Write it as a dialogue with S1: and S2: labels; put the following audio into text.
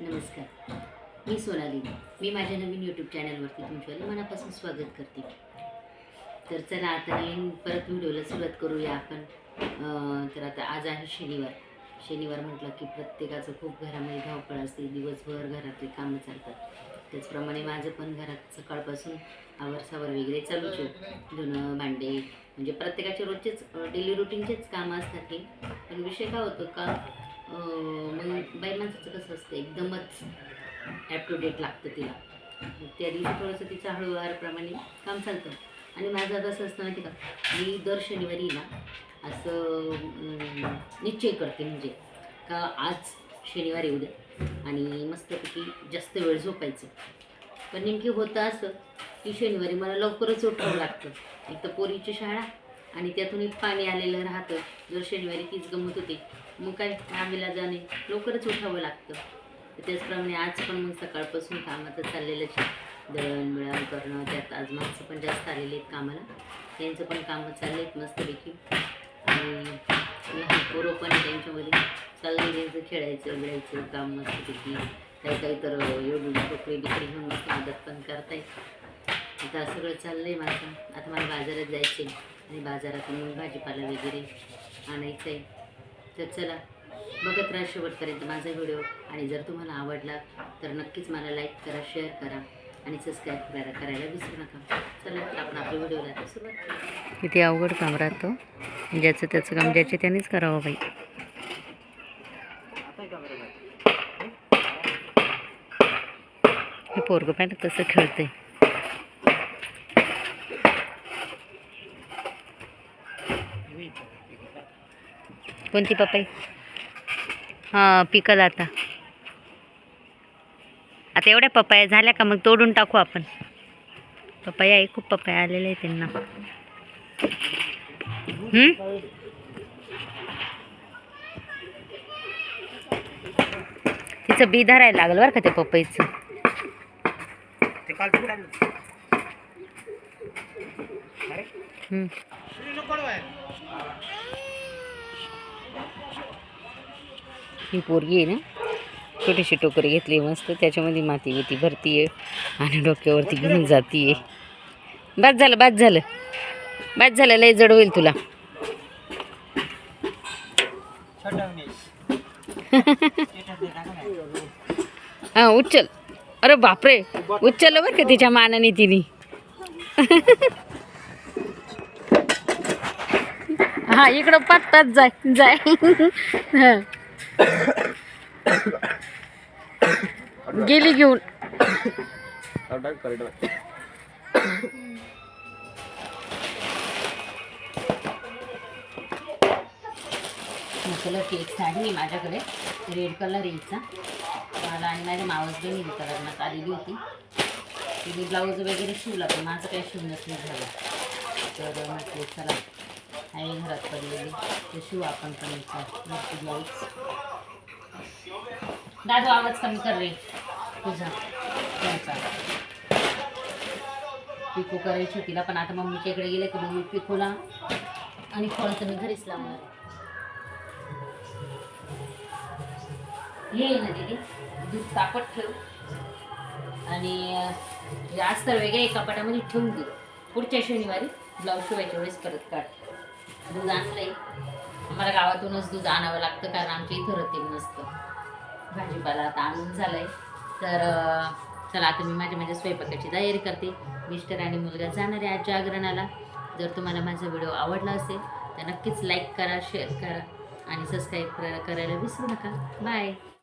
S1: नमस्कार. मी सोनाली. मी माझ्या नवीन यूट्यूब चॅनलवरती तुमच्यावर मनापासून स्वागत करते. तर चला आता नवीन परत व्हिडिओला सुरुवात करूया आपण. तर आता आज आहे शनिवार. शनिवार म्हटलं की प्रत्येकाचं खूप घरामध्ये धावपळ असते. दिवसभर घरातले कामं चालतात. त्याचप्रमाणे माझं पण घरात सकाळपासून आवरसावर वगैरे चालूच आहे. धुणं भांडे म्हणजे प्रत्येकाचे रोजचेच डेली रुटीनचेच कामं असतात हे. पण विषय काय होतो का मग म्हणजे बाई माणसाचं कसं असतं एकदमच ॲप टू डेट लागतं तिला. त्या दिवशी थोडंसं तिचं हळूवारप्रमाणे काम चालतं. आणि माझं कसं असतं माहिती का मी दर शनिवारी ना असं निश्चय करते म्हणजे का आज शनिवारी उद्या आणि मस्तपैकी जास्त वेळ झोपायचं. पण नेमकी होतं असं की शनिवारी मला लवकरच उठावं लागतं. एक तर पोरीची शाळा आणि त्यातून एक पाणी आलेलं राहतं. जर शनिवारी तीच गमत होती मग काय? कामेला जाणे. लवकरच उठावं लागतं. त्याचप्रमाणे आज पण मग सकाळपासून कामाचं चाललेलंच आहे. दळण करणं त्यात आज माणसं पण जास्त आलेली आहेत कामाला. त्यांचं पण कामं चालले आहेत मस्तपैकी. आणि लहान पोरं पण त्यांच्यामध्ये. चाललं त्यांचं खेळायचं बिळायचं काम मस्तपैकी. काही काही तर एवढी टोकरी बिकरी घेऊन मस्त मदत पण करतायत. आता सगळं चाललं आहे माझं. आता मला बाजारात जायचं आहे आणि बाजारातून मग भाजीपाला वगैरे आणायचं आहे तर चला बघत राहा शेवटपर्यंत माझा व्हिडिओ. आणि जर तुम्हाला आवडला तर नक्कीच मला लाईक करा शेअर करा आणि सबस्क्राईब करायला करायला विसरू नका. चला तर आपण आपल्या व्हिडिओला आता सुरुवात करू.
S2: किती अवघड काम राहतं. ज्याचं त्याचं काम ज्याचे त्यांनीच करावं बाई. हे पोरगं पाहिलं कसं खेळतंय. कोणती पपई? हां पिकल आता. आता एवढ्या पपाया झाल्या का मग तोडून टाकू आपण. पपया आहे खूप पपया आलेले आहे त्यांना? तिचं बी धरायला लागलं बरं का ते पपईचं. हम्म.
S3: तुम्ही नको काढू बाहेर.
S2: ही पोरगी आहे ना छोटीशी टोकरी घेतली मस्त. त्याच्यामध्ये माती बिती भरतीये आणि डोक्यावरती घेऊन आहे बाद झालं बाद झालं. बाद झालं लय जड होईल तुला. हां उचल. अरे बापरे उचललं बरं का तिच्या मानाने तिने. हा इकडं पाच पाच जाय जाय. हं. गेली घेऊन. कलरची एक साडी आहे माझ्याकडे. रेड कलर यायचा. मला आणि माझ्या मावस बहिणी लग्नात आलेली होती. तिने ब्लाऊज वगैरे शिवला पण माझं काही शिवणच नाही झालं. तर म्हटले चला. आहे घरात पडलेली. ते शिव आपण पण एक मस्त ब्लाऊज दादू आवाज कमी कर रे. तुझा. त्यांचा. पिको करायची तिला पण आता मम्मीच्या इकडे गेले की मम्मी पिकोला आणि थोडंसं मी घरीच लावणार. हे ना दिदी दूध तापत ठेव. आणि आज तर वेगळ्या एका कपाटामध्ये ठेवून दे. पुढच्या शनिवारी ब्लाऊज शिवायच्या वेळेस परत काढ. दूध आणलंय. आम्हाला गावातूनच दूध आणावं लागतं कारण आमच्या इथं रतीन नसतं. भाजीपाला आता आणून झालंय. तर चला आता मी माझ्या माझ्या स्वयंपाकाची तयारी करते. मिस्टर आणि मुलगा जाणार आहे आज जागरणाला जर तुम्हाला माझा व्हिडिओ आवडला असेल तर नक्कीच लाईक करा शेअर करा आणि सबस्क्राईब करायला विसरू नका. बाय